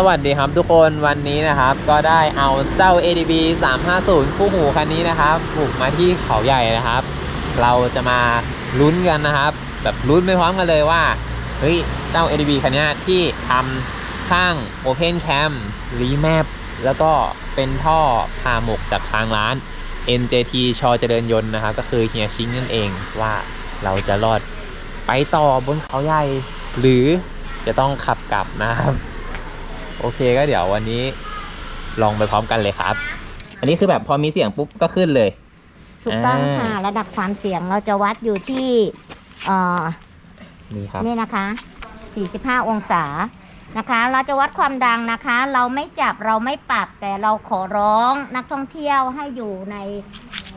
สวัสดีครับทุกคนวันนี้นะครับก็ได้เอาเจ้า ADB 350 คู่หูคันนี้นะครับบุกมาที่เขาใหญ่นะครับ เราจะมาลุ้นกันนะครับ แบบลุ้นไปพร้อมกันเลยว่าเฮ้ยเจ้า ADB คันนี้ที่ทำข้าง Open Cam Remap แล้วก็เป็นท่อพาหมกจากทางร้าน NJT ชอเจริญยนต์นะครับ ก็คือเฮียชิงนั่นเองว่าเราจะรอดไปต่อบนเขาใหญ่ หรือจะต้องขับกลับนะครับ โอเคก็เดี๋ยววันนี้ลองไปพร้อมกันเลยครับ อันนี้คือแบบพอมีเสียงปุ๊บก็ขึ้นเลย ถูกต้องอ่าค่ะ ระดับความเสี่ยงเราจะวัดอยู่ที่เอ่อนี่ครับ นี่นะคะ 45 องศานะคะ เราจะวัดความดังนะคะ เราไม่จับเราไม่ปรับแต่เราขอร้องนักท่องเที่ยวให้อยู่ใน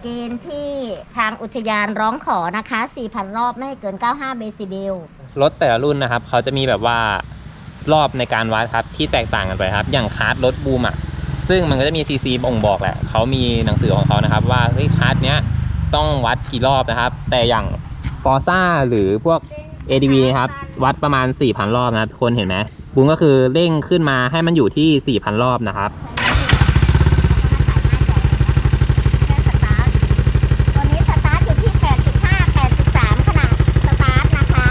เกณฑ์ที่ทางอุทยานร้องขอนะคะ 4,000 รอบไม่ให้เกิน 95 เบซิเบล รถแต่ละรุ่นนะครับ เขาจะมีแบบว่า รอบในการวัดครับที่แตกต่างกันไปครับ อย่างคาร์ดรถบูมอะซึ่งมันก็จะมีซีซีบ่งบอกแหละเขามีหนังสือของเขานะครับ ว่าเฮ้ยคาร์ดเนี้ยต้องวัดกี่รอบนะครับ แต่อย่างฟอร์ซ่าหรือพวก ADV ครับวัดประมาณ 4,000 รอบนะครับทุกคนเห็นไหมบูมก็คือเร่งขึ้นมาให้มันอยู่ที่ 4,000 รอบนะครับ ตัวนี้สตาร์ทอยู่ที่ 85 83 ขนาดสตาร์ทนะคะ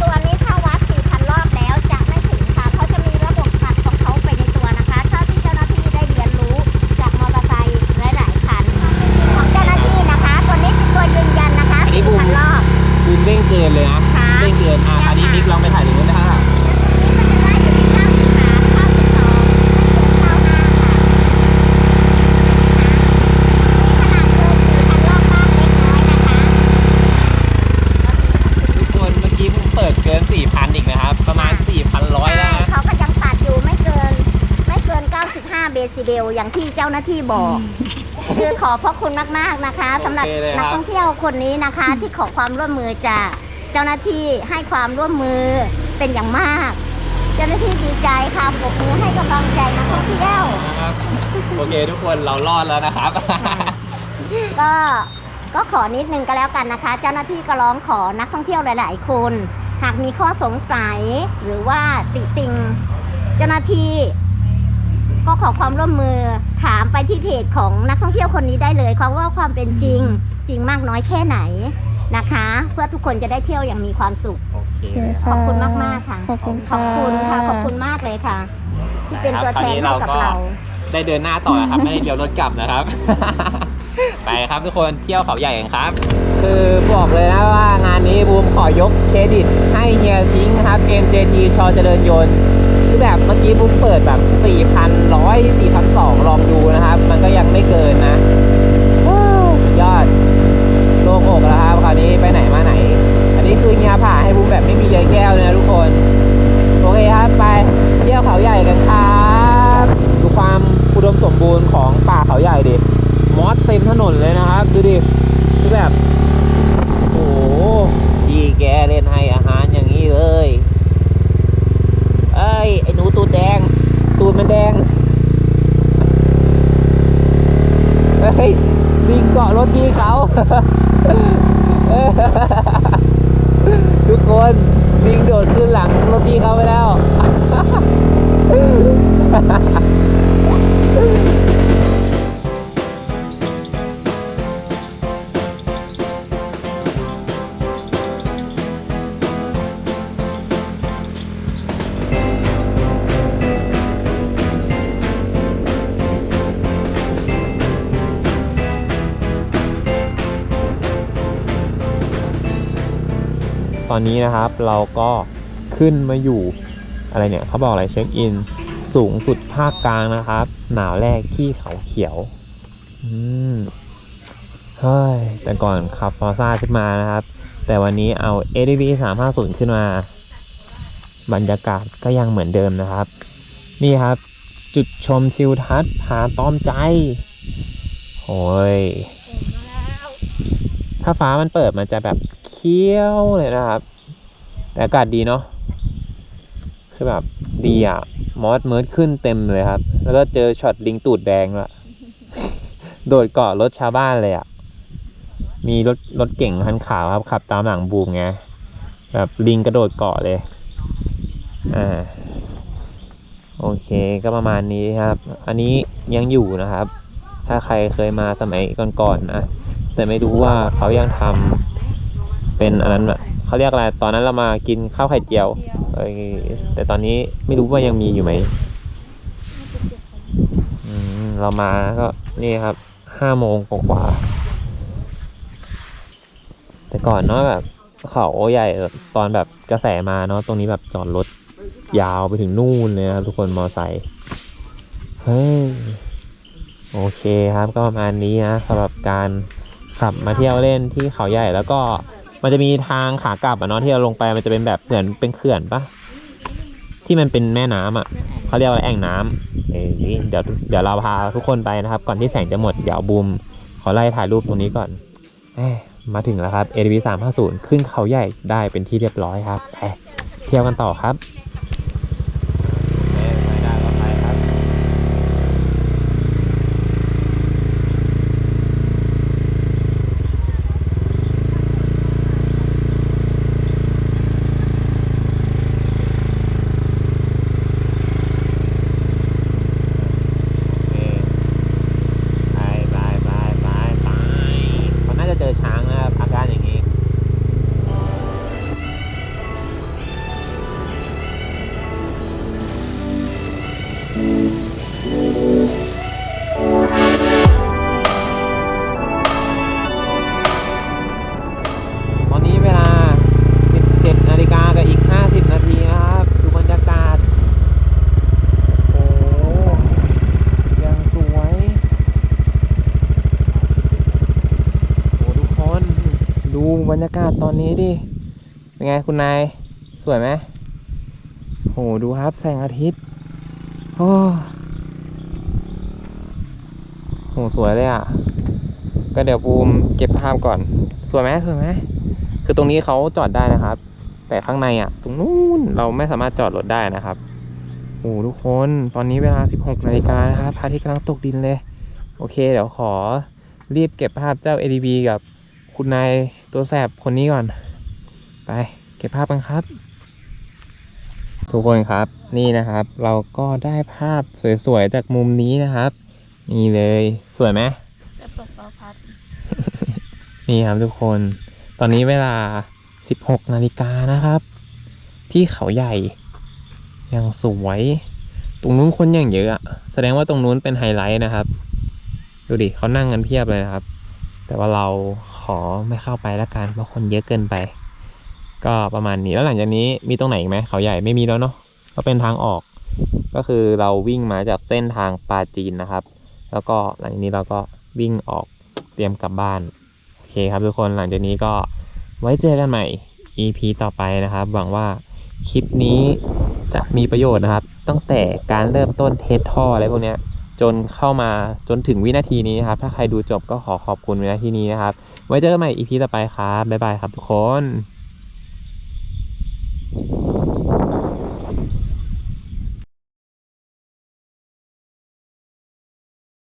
ตัวนี้ถ้าวัด 4,000 รอบแล้วจะไม่ถึงค่ะเขาจะมีระบบตัดของเขาไปในตัวนะคะเท่าที่เจ้าหน้าที่ได้เรียนรู้จากมอเตอร์ไซค์หลาย ๆ คันของเจ้าหน้าที่นะคะ ตัวนี้เป็นตัวยืนยันนะคะ อันนี้บูม 4,000 รอบ บูม เร่งเกินเลยนะค่ะ เร่งเกิน อะอันนี้มิกลองไปถ่ายตรงนู้นนะครับมันจะได้อยู่ที่93 92 95ค่ะนี่ขนาดเกิน4,000รอบบ้างเล็กน้อยนะคะทุกคนเมื่อกี้ผมเปิดเกิน 4,000 อีกนะครับ ประมาณ 4,100แล้วใช่นะเขาก็ยังตัดอยู่ไม่เกิน ไม่เกิน 95 เบซิเบลอย่างที่เจ้าหน้าที่บอก คือขอพระคุณมากๆนะคะสำหรับโอเคเลยครับ นักท่องเที่ยวคนนี้นะคะ ที่ขอความร่วมมือจากเจ้าหน้าที่ให้ความร่วมมือเป็นอย่างมาก เจ้าหน้าที่ดีใจค่ะปรบมือให้กำลังใจนักท่องเที่ยวครับโอเคทุกคนเรารอดแล้วนะครับ ก็ก็ขอนิดนึงก็แล้วกันนะคะ เจ้าหน้าที่ก็ร้องขอนักท่องเที่ยวหลาย ๆ คน หากมีข้อสงสัยหรือว่าติติง เจ้าหน้าที่ ก็ขอความร่วมมือถามไปที่เพจของนักท่องเที่ยวคนนี้ได้เลยเขาว่าความเป็นจริงจริงมากน้อยแค่ไหนนะคะ เพื่อทุกคนจะได้เที่ยวอย่างมีความสุข โอเคขอบคุณมากๆค่ะ ขอบคุณขอบคุณค่ะ ขอบคุณมากเลยค่ะ ที่เป็นตัวแทนให้กับเรา ได้เดินหน้าต่อนะครับ ไม่ได้เลี้ยวรถกลับนะครับ ไปครับทุกคนเที่ยวเขาใหญ่กันครับ คือบอกเลยนะว่างานนี้บูมขอยกเครดิตให้เฮียชิงนะครับ NJT ชอเจริญยนต์ คือแบบเมื่อกี้บูมเปิดแบบ 4,100 4,200 ลองดูนะครับ มันก็ยังไม่เกินนะยอดโล่งอกแล้วครับคราวนี้ไปไหนมาไหน อันนี้คือเฮียผ่าให้บูมแบบไม่มีใยแก้วเลยนะทุกคน โอเคครับ ไปเที่ยวเขาใหญ่กันครับดูความอุดมสมบูรณ์ของป่าเขาใหญ่ดิมอสเต็มถนนเลยนะครับ ดูดิคือแบบ โอ้โหดีแกเล่นให้อาหารอย่างนี้เลย เอ้ย ไอ้หนูตูดแดง ตูดมัน แดง เฮ้ยลิงเกาะรถพี่เขาทุกคนลิงโดดขึ้นหลังรถพี่เขาไปแล้ว อนนี้นะครับ เราก็ขึ้นมาอยู่อะไรเนี่ยเขาบอกอะไรเช็คอิน สูงสุดภาคกลางนะครับ หนาวแรกที่เขาเขียว อืมเฮ้ยแต่ก่อนขับฟอร์ซ่าขึ้นมานะครับ แต่วันนี้เอา ADV 350 ขึ้นมา บรรยากาศก็ยังเหมือนเดิมนะครับ นี่ครับ จุดชมทิวทัศน์ผาต้อมใจโอ้ยถ้าฟ้ามันเปิดมันจะแบบ ขียวเลยนะครับ แต่อากาศดีเนาะคือแบบดีอะมอสเมิร์ดขึ้นเต็มเลยครับ แล้วก็เจอช็อตลิงตูดแดงละโดดเกาะรถชาวบ้านเลยอะ มีรถรถเก่งคันขาวครับขับ ตามหลังบูมไงแบบลิงกระโดดเกาะเลย อ่า โอเคก็ประมาณนี้ครับ อันนี้ยังอยู่นะครับ ถ้าใครเคยมาสมัยก่อนๆนะแต่ไม่รู้ว่าเขายังทำ เป็นอันนั้นอะเขาเรียกอะไรตอนนั้นเรามากินข้าวไข่เจียวเออแต่ตอนนี้ไม่รู้ว่ายังมีอยู่ไหมเรามาก็นี่ครับห้าโมงกว่าๆแต่ก่อนเนาะแบบเขาใหญ่ตอนแบบกระแสมาเนาะตรงนี้แบบจอดรถยาวไปถึงนู่นเลยครับทุกคนมอไซค์เฮ้ยโอเคครับก็ประมาณนี้นะสำหรับการขับมาเที่ยวเล่นที่เขาใหญ่แล้วก็ มันจะมีทางขากลับอะเนาะที่เราลงไปมันจะเป็นแบบเหมือนเป็นเขื่อนปะที่มันเป็นแม่น้ำอะเขาเรียกว่าแอ่งน้ำเอ้ยเดี๋ยวเดี๋ยวเราพาทุกคนไปนะครับ ก่อนที่แสงจะหมดเดี๋ยวบูมขอไล่ถ่ายรูปตรงนี้ก่อนเอ้ยมาถึงแล้วครับ ADV 350 ขึ้นเขาใหญ่ได้เป็นที่เรียบร้อยครับไปเที่ยวกันต่อครับ คุณนาย สวยไหมโหดูครับแสงอาทิตย์ โอ้โหสวยเลยอะ ก็เดี๋ยวบูมเก็บภาพก่อน สวยไหมสวยไหมคือตรงนี้เขาจอดได้นะครับ แต่ข้างในอะ ตรงนู้นเราไม่สามารถจอดรถได้นะครับโอ้ทุกคนตอนนี้เวลา 16นาฬิกานะครับพระอาทิตย์กำลังตกดินเลย โอเค เดี๋ยวขอรีบเก็บภาพเจ้า ADB กับคุณนายตัวแสบคนนี้ก่อน ไป ก็บภาพกันครับ ทุกคนครับนี่นะครับ เราก็ได้ภาพสวยๆจากมุมนี้นะครับ นี่เลยสวยไหมจะตกเราพัด นี่ครับทุกคน ตอนนี้เวลา 16นาฬิกานะครับ ที่เขาใหญ่ ยังสวย ตรงนู้นคนอย่างเยอะอะแสดงว่าตรงนู้นเป็นไฮไลท์นะครับ ดูดิเขานั่งกันเพียบเลยนะครับ แต่ว่าเราขอไม่เข้าไปละกันเพราะคนเยอะเกินไป ก็ประมาณนี้แล้วหลังจากนี้มีตรงไหนอีกไหมเขาใหญ่ไม่มีแล้วเนาะก็เป็นทางออก ก็คือเราวิ่งมาจากเส้นทางปาจีนนะครับ แล้วก็หลังจากนี้เราก็วิ่งออกเตรียมกลับบ้านโอเคครับทุกคนหลังจากนี้ก็ไว้เจอกันใหม่ EP ต่อไปนะครับ หวังว่าคลิปนี้จะมีประโยชน์นะครับ ตั้งแต่การเริ่มต้นเทสท่ออะไรพวกนี้จนเข้ามาจนถึงวินาทีนี้นะครับ ถ้าใครดูจบก็ขอขอบคุณวินาทีนี้นะครับ ไว้เจอกันใหม่ EP ต่อไปครับบ๊ายบายครับทุกคน